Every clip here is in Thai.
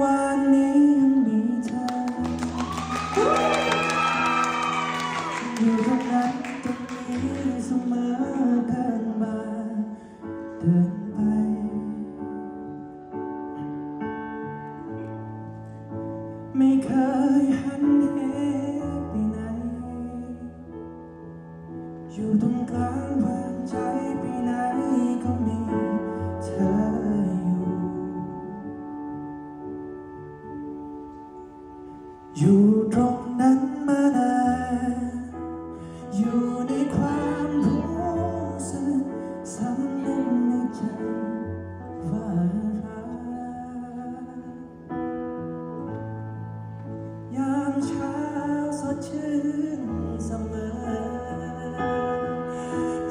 วันนี้ยังมีเธออยู่ตรงนั้นตรงนี้สมอเดินมาเดินไป ไม่เคยหันเหไปไหนอยู่ตรงกลาง อยู่ตรงนั้นมานานอยู่ในความรู้สึกสำนึกในใจว่ารักยามเช้าสดชื่นเสมอ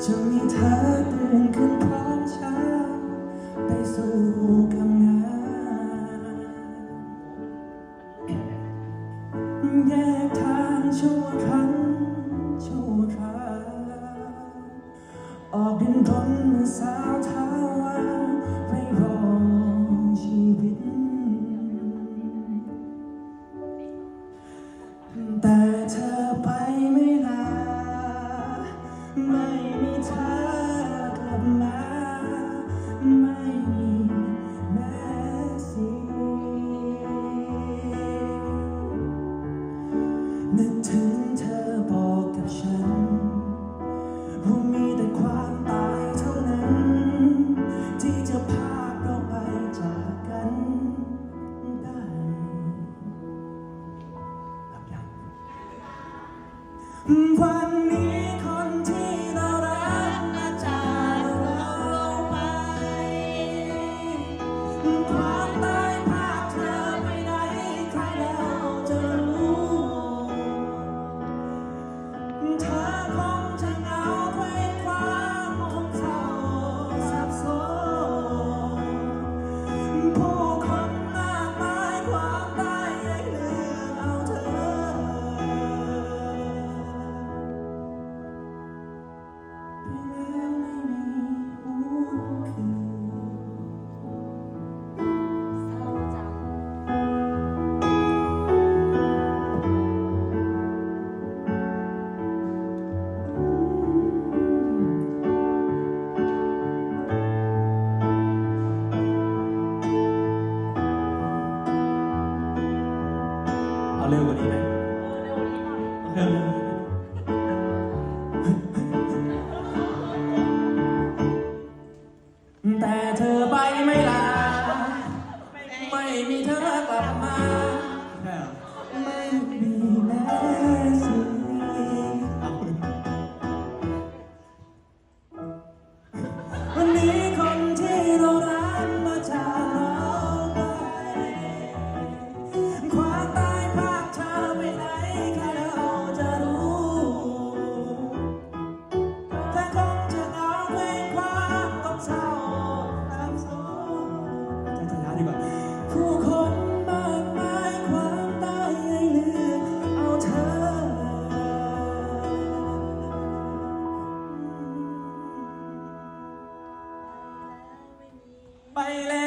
จะมีเธอตื่นขึ้นพร้อาง วันนี้คนที่เรารักมาจากเราไป เร็วกว่านี้ไหมแต่เธอไปไม่ลา ไม่มีเธอกลับมา 拜了。